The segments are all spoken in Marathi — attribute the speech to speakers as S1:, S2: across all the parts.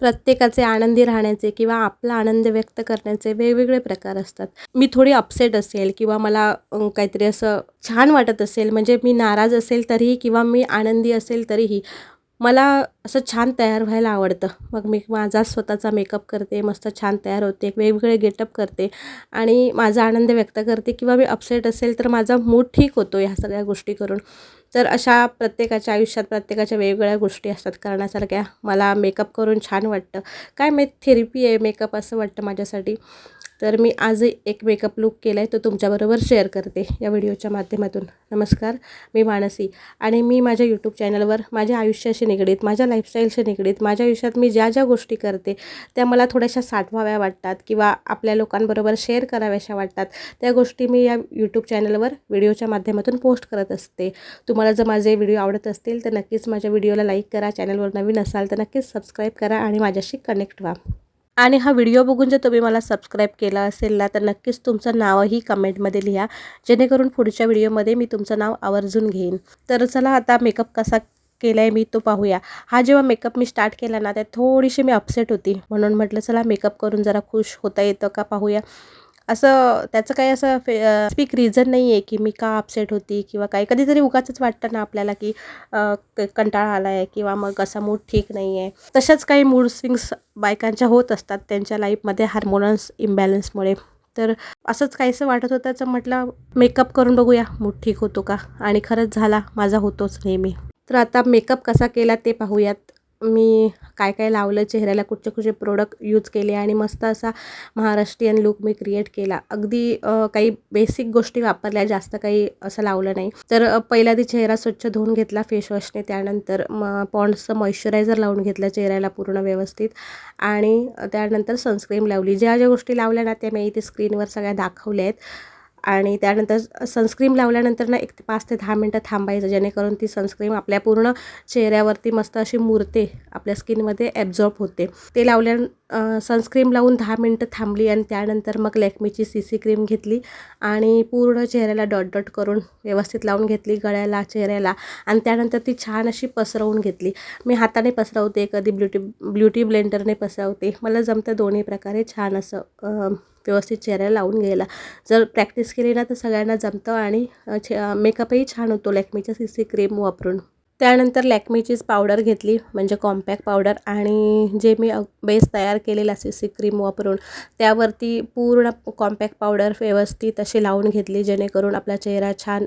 S1: प्रत्येकाचे आनंदी राहण्याचे किंवा आपला आनंद व्यक्त करण्याचे वेगवेगळे प्रकार असतात. मी थोडी अपसेट असेल किंवा मला काहीतरी असं छान वाटत असेल म्हणजे मी नाराज असेल तरीही किंवा मी आनंदी असेल तरीही मला असं छान तयार व्हायला आवडतं. मग मी माझा स्वतःचा मेकअप करते मस्त छान तयार होते वेगवेगळे गेटअप करते आणि माझा आनंद व्यक्त करते किंवा मी अपसेट असेल तर माझा मूड ठीक होतो ह्या सगळ्या गोष्टी करून. तर अशा प्रत्येकाच्या आयुष्यात प्रत्येकाच्या वेगवेगळ्या गोष्टी असतात करण्यासारख्या. मला मेकअप करून छान वाटतं. काय मे थेरपी आहे मेकअप असं वाटतं माझ्यासाठी. तर मी आज एक मेकअप लुक केला आहे तो तुमच्याबरोबर शेअर करते या व्हिडिओच्या माध्यमातून. नमस्कार मी मानसी. आणि मी माझ्या यूट्यूब चॅनलवर माझ्या आयुष्याशी निगडीत माझ्या लाईफस्टाईलशी निगडीत माझ्या आयुष्यात मी ज्या ज्या गोष्टी करते त्या मला थोड्याशा साठवाव्या वाटतात किंवा आपल्या लोकांबरोबर शेअर कराव्याशा वाटतात त्या गोष्टी मी या यूट्यूब चॅनलवर व्हिडिओच्या माध्यमातून पोस्ट करत असते. तुम्हाला जर माझे व्हिडिओ आवडत असतील तर नक्कीच माझ्या व्हिडिओला लाईक करा. चॅनलवर नवीन असाल तर नक्कीच सबस्क्राईब करा आणि माझ्याशी कनेक्ट व्हा. आणि हा व्हिडिओ बघून जर तुम्ही मला सबस्क्राईब केला असेल ना तर नक्कीच तुमचं नावही कमेंटमध्ये लिहा. जेणेकरून पुढच्या व्हिडिओमध्ये मी तुमचं नाव आवर्जून घेईन. तर चला आता मेकअप कसा केला आहे मी तो पाहूया. हा जेव्हा मेकअप मी स्टार्ट केला ना त्यात थोडीशी मी अपसेट होती. म्हणून म्हटलं चला मेकअप करून जरा खुश होता येतं का पाहूया. असं त्याचं काही असं फे स्पीक रिझन नाही आहे की मी का अपसेट होती किंवा काही कधीतरी उगाचंच वाटतं ना आपल्याला की क- कंटाळा आला आहे किंवा मग असा मूड ठीक नाही आहे तशाच काही मूड स्विंग्स बायकांच्या होत असतात त्यांच्या लाईफमध्ये हार्मोनल्स इम्बॅलन्समुळे तर असंच काहीसं वाटत होतं तर म्हटलं मेकअप करून बघूया मूड ठीक होतो का? आणि खरंच झाला माझा होतोच नेहमी. तर आता मेकअप कसा केला ते पाहूयात. मी काय काय लावलं चेहऱ्याला कुठचे कुठचे प्रोडक्ट यूज केले आणि मस्त असा महाराष्ट्रीयन लुक मी क्रिएट केला. अगदी काही बेसिक गोष्टी वापरल्या जास्त काही असं लावलं नाही. तर पहिला ती चेहरा स्वच्छ धुवून घेतला फेसवॉशने त्यानंतर म पॉन्ड्सचं मॉइश्चरायझर लावून घेतलं चेहऱ्याला पूर्ण व्यवस्थित. आणि त्यानंतर सनस्क्रीम लावली. ज्या ज्या गोष्टी लावल्या ना त्या मी इथे स्क्रीनवर सगळ्या दाखवल्या आहेत. आणि त्यानंतर सनस्क्रीम लावल्यानंतर ना एक ते पाच ते दहा मिनटं थांबायचं जेणेकरून ती सनस्क्रीम आपल्या पूर्ण चेहऱ्यावरती मस्त अशी मुरते आपल्या स्किनमध्ये ॲब्झॉर्ब होते. ते लावल्या सनस्क्रीम लावून दहा मिनटं थांबली आणि त्यानंतर मग लॅक्मीची सी सी क्रीम घेतली आणि पूर्ण चेहऱ्याला डॉट डॉट करून व्यवस्थित लावून घेतली गळ्याला चेहऱ्याला आणि त्यानंतर ती छान अशी पसरवून घेतली. मी हाताने पसरवते कधी ब्युटी ब्ल्युटी ब्लेंडरने पसरवते. मला जमतं दोन्ही प्रकारे छान असं व्यवस्थित चेहऱ्याला लावून घ्यायला. जर प्रॅक्टिस केली ना तर सगळ्यांना जमतं आणि छे मेकअपही छान होतो लॅक्मीच्या सी सी क्रीम वापरून. त्यानंतर लॅक्मेचीच पावडर घेतली म्हणजे कॉम्पॅक्ट पावडर आणि जे मी बेस तयार केलेला सी सी क्रीम वापरून त्यावरती पूर्ण कॉम्पॅक्ट पावडर व्यवस्थित अशी लावून घेतली जेणेकरून आपला चेहरा छान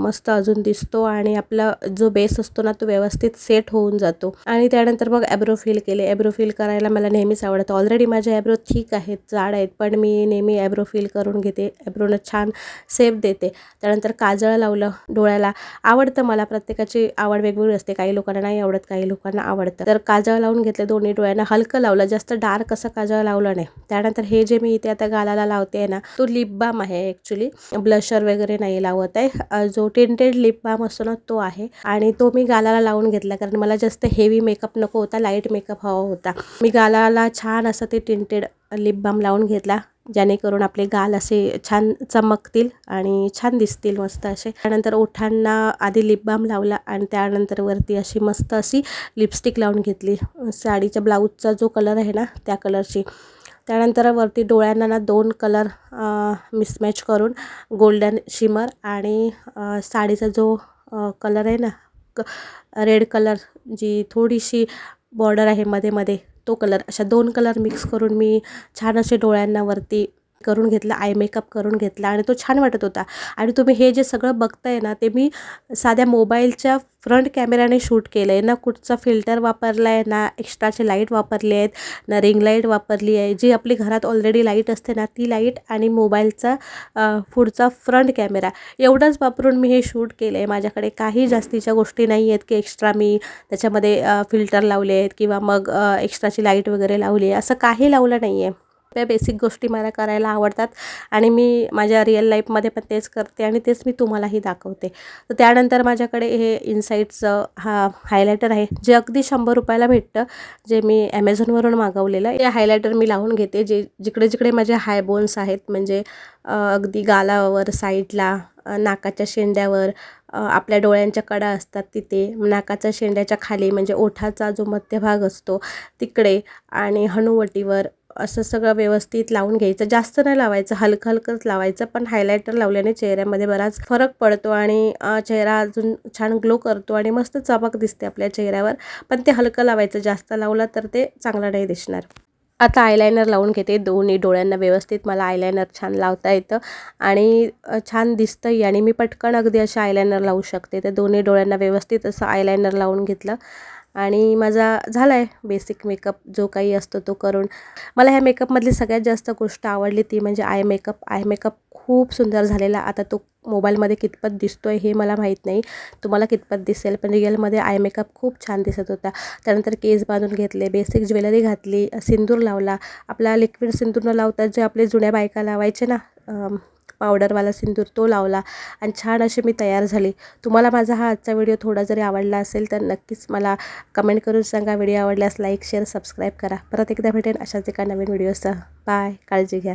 S1: मस्त अजून दिसतो आणि आपला जो बेस असतो ना तो व्यवस्थित सेट होऊन जातो. आणि त्यानंतर मग ॲब्रो फिल केले. ॲब्रो फिल करायला मला नेहमीच आवडतं. ऑलरेडी माझे ॲब्रो ठीक आहेत जाड आहेत पण मी नेहमी ॲब्रो फिल करून घेते. ॲब्रोनं छान सेफ देते. त्यानंतर काजळ लावलं डोळ्याला. आवडतं मला प्रत्येकाची आव आवड वेगवेगळी असते. काही लोकांना नाही आवडत काही लोकांना आवडतं. तर काजळ लावून घेतले दोन्ही डोळ्यांना. हलकं लावलं. जास्त डार्क असं काजळ लावलं नाही. त्यानंतर हे जे मी इथे आता गालाला लावते आहे ना तो लिप बाम आहे ॲक्च्युली ब्लशर वगैरे नाही लावत आहे. जो टिंटेड लिप बाम असतो ना तो आहे. आणि तो मी गालाला लावून घेतला कारण मला जास्त हेवी मेकअप नको होता लाइट मेकअप हवा होता. मी गालाला छान असं ते टिंटेड लिप बाम लावून घेतला. जेणेकरून आपले गाल असे छान चमकतील आणि छान दिसतील मस्त असे. त्यानंतर ओठांना आधी लिप बाम लावला आणि त्यानंतर वरती अशी मस्त अशी लिपस्टिक लावून घेतली. साडीच्या ब्लाऊजचा जो कलर आहे ना त्या कलरची त्यानंतर वरती डोळ्यांना ना दोन कलर मिसमॅच करून गोल्डन शिमर आणि साडीचा जो कलर आहे ना क रेड कलर जी थोडीशी बॉर्डर आहे मध्ये मध्ये तो कलर अशा दोन कलर मिक्स करून मी छान असे डोळ्यांना वरती करून घेतला आय मेकअप करून घेतला आणि तो छान वाटत होता. आणि तुम्ही हे जे सगळं बघताय ना ते मी साध्या मोबाईलच्या फ्रंट कॅमेऱ्याने शूट केलं आहे ना कुठचा फिल्टर वापरला आहे ना एक्स्ट्राचे लाइट वापरले आहेत ना रिंग लाइट वापरली आहे. जी आपली घरात ऑलरेडी लाइट असते ना ती लाइट आणि मोबाईलचा पुढचा फ्रंट कॅमेरा एवढंच वापरून मी हे शूट केलं आहे माझ्याकडे काही जास्तीच्या गोष्टी नाही आहेत की एक्स्ट्रा मी त्याच्यामध्ये फिल्टर लावले आहेत किंवा मग एक्स्ट्राची लाइट वगैरे लावली आहे. असं काही लावलं नाही आहे त्या बेसिक गोष्टी मला करायला आवडतात. आणि मी माझ्या रिअल लाईफमध्ये पण तेच करते आणि तेच मी तुम्हालाही दाखवते. तर त्यानंतर माझ्याकडे हे इन्साईटचं हा हायलायटर आहे. जे अगदी शंभर रुपयाला भेटतं जे मी ॲमेझॉनवरून मागवलेलं हे हायलायटर मी लावून घेते. जे जिकडे जिकडे माझे हाय बोन्स आहेत म्हणजे अगदी गालावर साईडला नाकाच्या शेंड्यावर आपल्या डोळ्यांच्या कडा असतात तिथे. नाकाच्या शेंड्याच्या खाली म्हणजे ओठाचा जो मध्यभाग असतो तिकडे आणि हनुवटीवर असं सगळं व्यवस्थित लावून घ्यायचं. जास्त नाही लावायचं हलकं हलकंच लावायचं पण हायलायटर लावल्याने चेहऱ्यामध्ये बराच फरक पडतो आणि चेहरा अजून छान ग्लो करतो आणि मस्त चमक दिसते आपल्या चेहऱ्यावर. पण ते हलकं लावायचं जास्त लावलं तर ते चांगलं नाही दिसणार. आता आयलायनर लावून घेते दोन्ही डोळ्यांना व्यवस्थित मला आयलायनर छान लावता येतं आणि छान दिसतंही आणि मी पटकन अगदी असं आयलायनर लावू शकते. तर दोन्ही डोळ्यांना व्यवस्थित असं आयलायनर लावून घेतलं. आणि माझा झाला आहे बेसिक मेकअप जो काही असतो तो करून. मला ह्या मेकअपमधली सगळ्यात जास्त गोष्ट आवडली ती म्हणजे आय मेकअप आय मेकअप खूप सुंदर झालेला. आता तो मोबाईलमध्ये कितपत दिसतो आहे हे मला माहीत नाही. तुम्हाला कितपत दिसेल. पण रिअलमध्ये आय मेकअप खूप छान दिसत होता. त्यानंतर केस बांधून घेतले बेसिक ज्वेलरी घातली सिंदूर लावला. आपला लिक्विड सिंदूर न लावता जे आपले जुन्या बायका लावायचे ना पावडरवाला सिंदूर तो लावला आणि छान असे मी तयार झाले. तुम्हाला माझा हा आजचा व्हिडिओ थोडा जरी आवडला असेल तर नक्कीच मला कमेंट करून सांगा. व्हिडिओ आवडल्यास लाईक शेअर सबस्क्राईब करा. परत एकदा भेटेन अशाच एका नवीन व्हिडिओसह. बाय काळजी घ्या.